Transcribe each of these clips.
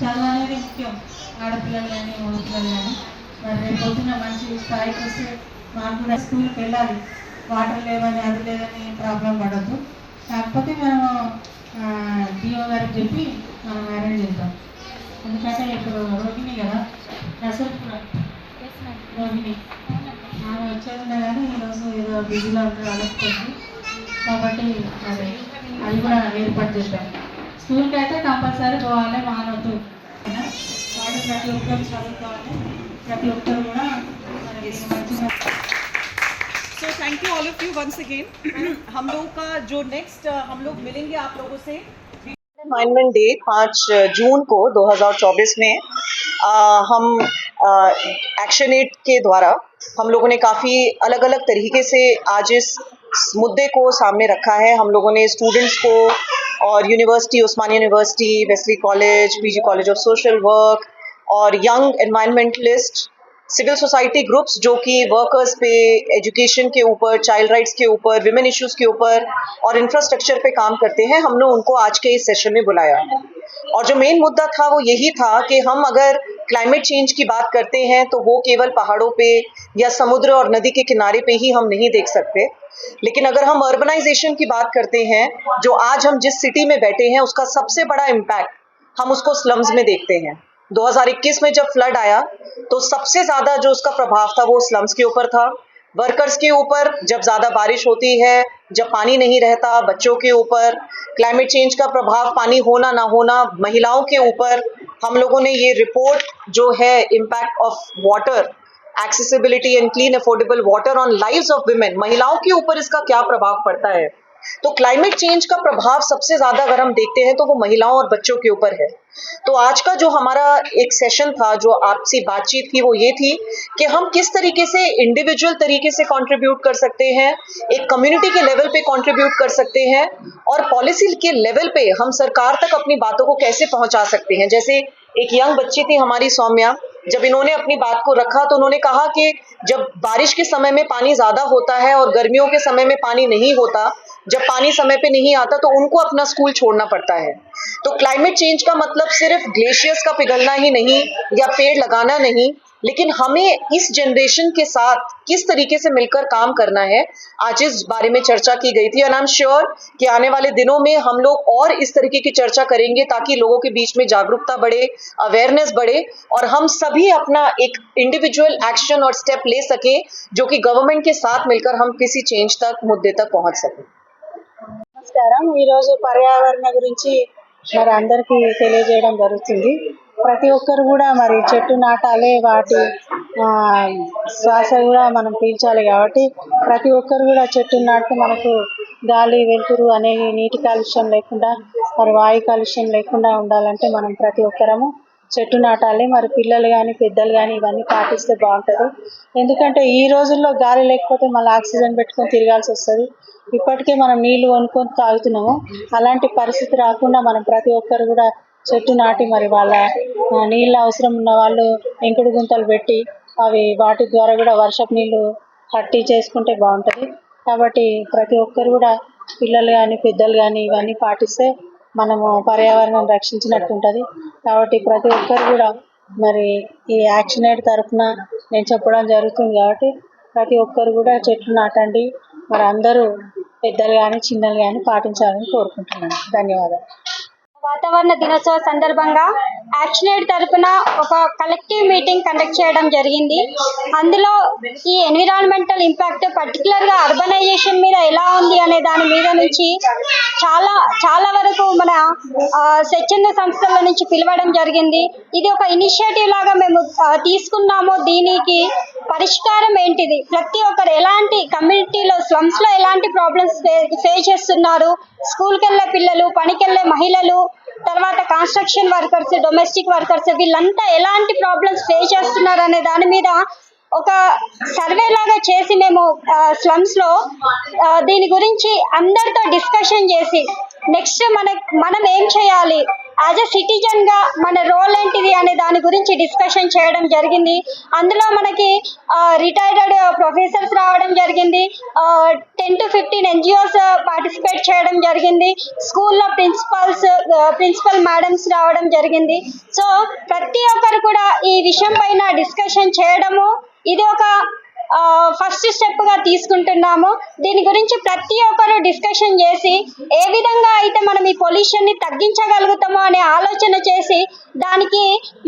చదువు అనేది ముఖ్యం ఆడపిల్లలు కానీ మగపిల్లలు కానీ మరి రేపు పొద్దున మంచి స్థాయికి వస్తే మాకు కూడా స్కూల్కి వెళ్ళాలి. వాటర్ లేవని అది లేదని ప్రాబ్లం పడద్దు. కాకపోతే మనము డిఓ గారికి చెప్పి మనం అరేంజ్ చేద్దాం. ఎందుకంటే ఇప్పుడు రోగిణి కదా నసరుపుర రోగిణి ఆమె వచ్చేది ఉండే కానీ ఈరోజు ఏదో బిజీలో ఉంటారు అలసిపోయింది కాబట్టి అది అది కూడా ఏర్పాటు చేద్దాం. స్కూల్కి అయితే కంపల్సరీ పోవాలి మానవద్దు వాడు ప్రతి ఒక్కరు చదువుకోవాలి ప్రతి ఒక్కరు కూడా మనకి మంచిగా so thank you all of you once again हम लोग का जो नेक्स्ट हम लोग मिलेंगे आप लोगों से एनवायरमेंट डे पाँच जून को 2024 में आ, हम एक्शन एड के द्वारा हम लोगों ने काफ़ी अलग अलग तरीके से आज इस मुद्दे को सामने रखा है हम लोगों ने स्टूडेंट्स को और university Osmania university Wesley college PG college of social work और young environmentalist civil society groups जो कि वर्कर्स पे एजुकेशन के ऊपर चाइल्ड राइट्स के ऊपर विमेन इश्यूज़ के ऊपर और इंफ्रास्ट्रक्चर पे काम करते हैं, हमने उनको आज के इस सेशन में बुलाया। और जो मेन मुद्दा था, वो यही था कि हम अगर क्लाइमेट चेंज की बात करते हैं तो वो केवल पहाड़ों पे या समुद्र और नदी के किनारे पे ही हम नहीं देख सकते। लेकिन अगर हम अर्बनाइजेशन की बात करते हैं, जो आज हम जिस सिटी में बैठे हैं, उसका सबसे बड़ा इम्पैक्ट हम उसको स्लम्स में देखते हैं। 2021 में जब फ्लड आया तो सबसे ज़्यादा जो उसका प्रभाव था वो स्लम्स के ऊपर था। वर्कर्स के ऊपर जब ज़्यादा बारिश होती है, जब पानी नहीं रहता बच्चों के ऊपर क्लाइमेट चेंज का प्रभाव पानी होना ना होना, महिलाओं के ऊपर हम लोगों ने ये रिपोर्ट जो है impact of water accessibility and clean affordable water on lives of women महिलाओं के ऊपर इसका क्या प्रभाव पड़ता है? तो क्लाइमेट चेंज का प्रभाव सबसे ज़्यादा अगर हम देखते हैं तो वो महिलाओं और बच्चों के ऊपर है। तो आज का जो हमारा एक सेशन था, जो आपसी बातचीत थी, वो ये थी कि हम किस तरीके से इंडिविजुअल तरीके से कंट्रीब्यूट कर सकते हैं, एक कम्युनिटी के लेवल पे कंट्रीब्यूट कर सकते हैं, और पॉलिसी के लेवल पे हम सरकार तक अपनी बातों को कैसे पहुँचा सकते हैं। जैसे एक यंग बच्ची थी हमारी, सौम्या, जब इन्होंने अपनी बात को रखा तो उन्होंने कहा कि जब बारिश के समय में पानी ज़्यादा होता है और गर्मियों के समय में पानी नहीं होता जब पानी समय पे नहीं आता तो उनको अपना स्कूल छोड़ना पड़ता है। तो क्लाइमेट चेंज का मतलब सिर्फ़ ग्लेशियर्स का पिघलना ही नहीं या पेड़ लगाना नहीं, लेकिन हमें इस जनरेशन के साथ किस तरीके से मिलकर काम करना है, आज इस बारे में चर्चा की गई थी। एंड आई एम श्योर कि आने वाले दिनों में हम लोग और इस तरीके की चर्चा करेंगे ताकि लोगों के बीच में जागरूकता बढ़े अवेयरनेस बढ़े और हम सभी अपना एक इंडिविजुअल एक्शन और स्टेप ले सके जो कि गवर्नमेंट के साथ मिलकर हम किसी चेंज तक, मुद्दे तक पहुँच सकें। నమస్కారం. ఈరోజు పర్యావరణ గురించి మరి అందరికీ తెలియజేయడం జరుగుతుంది. ప్రతి ఒక్కరు కూడా మరి చెట్టు నాటాలి వాటి శ్వాస కూడా మనం పీల్చాలి కాబట్టి ప్రతి ఒక్కరు కూడా చెట్టు నాటితే మనకు గాలి వెలుతురు అనేవి నీటి కాలుష్యం లేకుండా మరి వాయు కాలుష్యం లేకుండా ఉండాలంటే మనం ప్రతి ఒక్కరము చెట్టు నాటాలి మరి పిల్లలు కానీ పెద్దలు కానీ ఇవన్నీ పాటిస్తే బాగుంటుంది. ఎందుకంటే ఈ రోజుల్లో గాలి లేకపోతే మళ్ళీ ఆక్సిజన్ పెట్టుకొని తిరగాల్సి వస్తుంది. ఇప్పటికే మనం నీళ్ళు వనుకొని తాగుతున్నాము. అలాంటి పరిస్థితి రాకుండా మనం ప్రతి ఒక్కరు కూడా చెట్టు నాటి మరి వాళ్ళ నీళ్ళ అవసరం ఉన్న వాళ్ళు ఇంకుడు గుంతలు పెట్టి అవి వాటి ద్వారా కూడా వర్షపు నీళ్ళు కట్టి చేసుకుంటే బాగుంటుంది. కాబట్టి ప్రతి ఒక్కరు కూడా పిల్లలు కానీ పెద్దలు కానీ ఇవన్నీ పాటిస్తే మనము పర్యావరణం రక్షించినట్టు ఉంటుంది కాబట్టి ప్రతి ఒక్కరు కూడా మరి ఈ యాక్షన్ ఎయిడ్ తరఫున నేను చెప్పడం జరుగుతుంది కాబట్టి ప్రతి ఒక్కరు కూడా చెట్లు నాటండి. మరి అందరూ పెద్దలు కానీ చిన్నలు కానీ పాటించాలని కోరుకుంటున్నాను. ధన్యవాదాలు. వాతావరణ దినోత్సవ సందర్భంగా యాక్షన్ ఎయిడ్ తరపున ఒక కలెక్టివ్ మీటింగ్ కండక్ట్ చేయడం జరిగింది. అందులో ఈ ఎన్విరాన్మెంటల్ ఇంపాక్ట్ పర్టికులర్గా అర్బనైజేషన్ మీద ఎలా ఉంది మీద నుంచి చాలా చాలా వరకు మన స్వచ్ఛంద సంస్థల నుంచి పిలవడం జరిగింది. ఇది ఒక ఇనిషియేటివ్ లాగా మేము తీసుకున్నాము. దీనికి పరిష్కారం ఏంటిది? ప్రతి ఒక్కరు ఎలాంటి కమ్యూనిటీలో స్లమ్స్లో ఎలాంటి ప్రాబ్లమ్స్ ఫేస్ చేస్తున్నారు? స్కూల్కి వెళ్ళే పిల్లలు పనికెళ్ళే మహిళలు తర్వాత కన్స్ట్రక్షన్ వర్కర్స్ డొమెస్టిక్ వర్కర్స్ వీళ్ళంతా ఎలాంటి ప్రాబ్లమ్స్ ఫేస్ చేస్తున్నారు అనే దాని మీద ఒక సర్వే లాగా చేసి మేము స్లమ్స్లో. దీని గురించి అందరితో డిస్కషన్ చేసి నెక్స్ట్ మన మనం ఏం చేయాలి? యాజ్ ఎ సిటిజన్గా మన రోల్ ఏంటిది అనే దాని గురించి డిస్కషన్ చేయడం జరిగింది. అందులో మనకి రిటైర్డ్ ప్రొఫెసర్స్ రావడం జరిగింది. Ten to fifteen NGOs participate చేయడం జరిగింది. స్కూల్లో ప్రిన్సిపల్స్ ప్రిన్సిపల్ మేడమ్స్ రావడం జరిగింది. సో ప్రతి ఒక్కరు కూడా ఈ విషయం పైన డిస్కషన్ చేయడము ఇది ఒక ఫస్ట్ స్టెప్గా తీసుకుంటున్నాము. దీని గురించి ప్రతి ఒక్కరు డిస్కషన్ చేసి ఏ విధంగా అయితే మనం ఈ పొల్యూషన్ని తగ్గించగలుగుతామో అనే ఆలోచన చేసి దానికి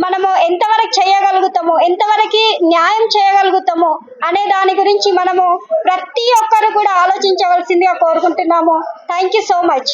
మనము ఎంతవరకు చేయగలుగుతాము ఎంతవరకు న్యాయం చేయగలుగుతాము అనే దాని గురించి మనము ప్రతి ఒక్కరు కూడా ఆలోచించవలసిందిగా కోరుకుంటున్నాము. Thank you so much